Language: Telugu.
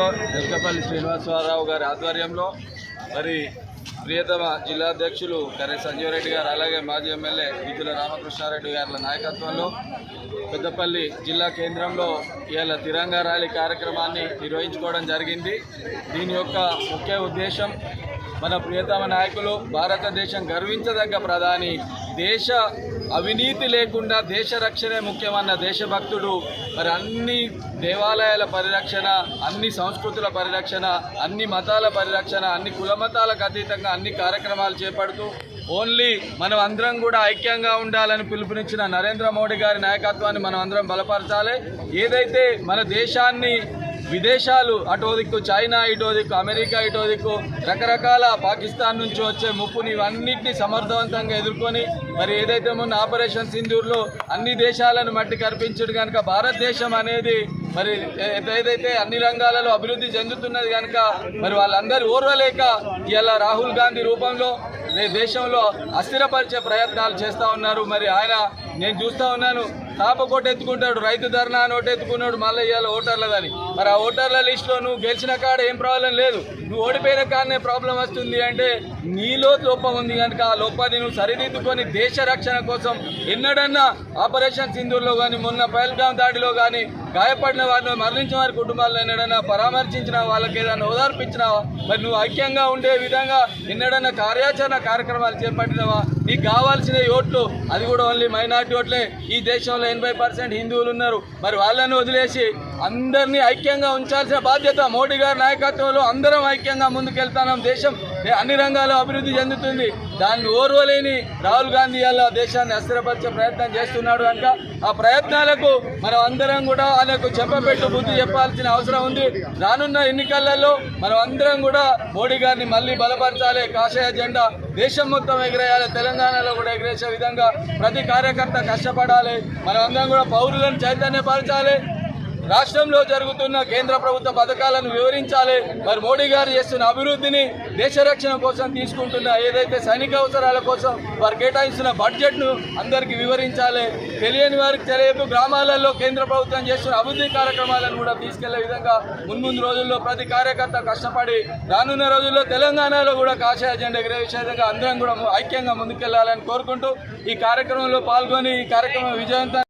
పట్టణంలో ఎల్కపల్లి శ్రీనివాసరావు గారి ఆధ్వర్యంలో మరి ప్రియతమ జిల్లా అధ్యక్షులు కర్రె సంజీవ్ రెడ్డి గారు అలాగే మాజీ ఎమ్మెల్యే విధుల రామకృష్ణారెడ్డి గారి నాయకత్వంలో పెద్దపల్లి జిల్లా కేంద్రంలో ఇవాళ తిరంగా ర్యాలీ కార్యక్రమాన్ని నిర్వహించుకోవడం జరిగింది. దీని యొక్క ముఖ్య ఉద్దేశం మన ప్రియతమ నాయకులు భారతదేశం గర్వించదగ్గ ప్రధాని దేశ అవినీతి లేకుండా దేశ రక్షణే ముఖ్యమన్న దేశభక్తుడు మరి అన్ని దేవాలయాల పరిరక్షణ అన్ని సంస్కృతుల పరిరక్షణ అన్ని మతాల పరిరక్షణ అన్ని కులమతాలకు అతీతంగా అన్ని కార్యక్రమాలు చేపడుతూ ఓన్లీ మనం అందరం కూడా ఐక్యంగా ఉండాలని పిలుపునిచ్చిన నరేంద్ర మోడీ గారి నాయకత్వాన్ని మనం అందరం బలపరచాలి. ఏదైతే మన దేశాన్ని విదేశాలు అటో దిక్కు చైనా ఇటో దిక్కు అమెరికా ఇటో దిక్కు రకరకాల పాకిస్తాన్ నుంచి వచ్చే ముప్పుని ఇవన్నిటిని సమర్థవంతంగా ఎదుర్కొని మరి ఏదైతే మొన్న ఆపరేషన్ సింధూర్లో అన్ని దేశాలను మట్టి కనిపించడు కనుక భారతదేశం అనేది మరి ఏదైతే అన్ని రంగాలలో అభివృద్ధి చెందుతున్నది కనుక మరి వాళ్ళందరూ ఓర్వలేక ఇలా రాహుల్ గాంధీ రూపంలో దేశంలో అస్థిరపరిచే ప్రయత్నాలు చేస్తూ ఉన్నారు. మరి ఆయన నేను చూస్తూ ఉన్నాను తాపకోట ఎత్తుకుంటాడు రైతు ధర్నా అని ఒకటి ఎత్తుకున్నాడు మళ్ళీ ఇవాళ ఓటర్లదని మరి ఆ ఓటర్ల లిస్టులో నువ్వు గెలిచిన కాడ ఏం ప్రాబ్లం లేదు. నువ్వు ఓడిపోయిన కాడనే ప్రాబ్లం వస్తుంది అంటే నీలో లోపం ఉంది కనుక ఆ లోపాన్ని నువ్వు సరిదిద్దుకొని దేశ రక్షణ కోసం ఎన్నడన్నా ఆపరేషన్ సింధూర్లో కానీ మొన్న పహల్గాం దాడిలో కానీ గాయపడిన వారిని మరణించిన వారి కుటుంబాలను ఎన్నడన్నా పరామర్శించిన వాళ్ళకి ఏదైనా ఓదార్పించినావా మరి నువ్వు ఐక్యంగా ఉండే విధంగా ఎన్నడన్నా కార్యాచరణ కార్యక్రమాలు చేపట్టినవా? నీకు కావాల్సిన ఓట్లు అది కూడా ఓన్లీ మైనార్టీ ఓట్లే. ఈ దేశంలో ఎనభై పర్సెంట్ హిందువులు ఉన్నారు. మరి వాళ్ళని వదిలేసి అందరినీ ఐక్యంగా ఉంచాల్సిన బాధ్యత మోడీ గారి నాయకత్వంలో అందరం ఐక్యంగా ముందుకెళ్తానం దేశం అన్ని రంగాల్లో అభివృద్ధి చెందుతుంది. దాన్ని ఓర్వలేని రాహుల్ గాంధీ అలా దేశాన్ని అస్థిరపరిచే ప్రయత్నం చేస్తున్నాడు కనుక ఆ ప్రయత్నాలకు మనం అందరం కూడా ఆయనకు చెప్పబెట్టు బుద్ధి చెప్పాల్సిన అవసరం ఉంది. రానున్న ఎన్నికలలో మనం అందరం కూడా మోడీ గారిని మళ్ళీ బలపరచాలి. కాషాయ జెండా దేశం మొత్తం ఎగిరేయాలి. తెలంగాణలో కూడా ఎగిరేసే విధంగా ప్రతి కార్యకర్త కష్టపడాలి. మనం అందరం కూడా పౌరులను చైతన్యపరచాలి. రాష్ట్రంలో జరుగుతున్న కేంద్ర ప్రభుత్వ పథకాలను వివరించాలి. మరి మోడీ గారు చేస్తున్న అభివృద్ధిని దేశ రక్షణ కోసం తీసుకుంటున్న ఏదైతే సైనిక అవసరాల కోసం వారు కేటాయిస్తున్న బడ్జెట్ను అందరికీ వివరించాలి. తెలియని వారికి తెలియదు గ్రామాలలో కేంద్ర ప్రభుత్వం చేస్తున్న అభివృద్ధి కార్యక్రమాలను కూడా తీసుకెళ్ళే విధంగా మున్ముందు రోజుల్లో ప్రతి కార్యకర్త కష్టపడి రానున్న రోజుల్లో తెలంగాణలో కూడా కాషాయ జెండా ఎగిరేసే విషయంగా అందరం కూడా ఐక్యంగా ముందుకెళ్ళాలని కోరుకుంటూ ఈ కార్యక్రమంలో పాల్గొని ఈ కార్యక్రమం విజయవంతం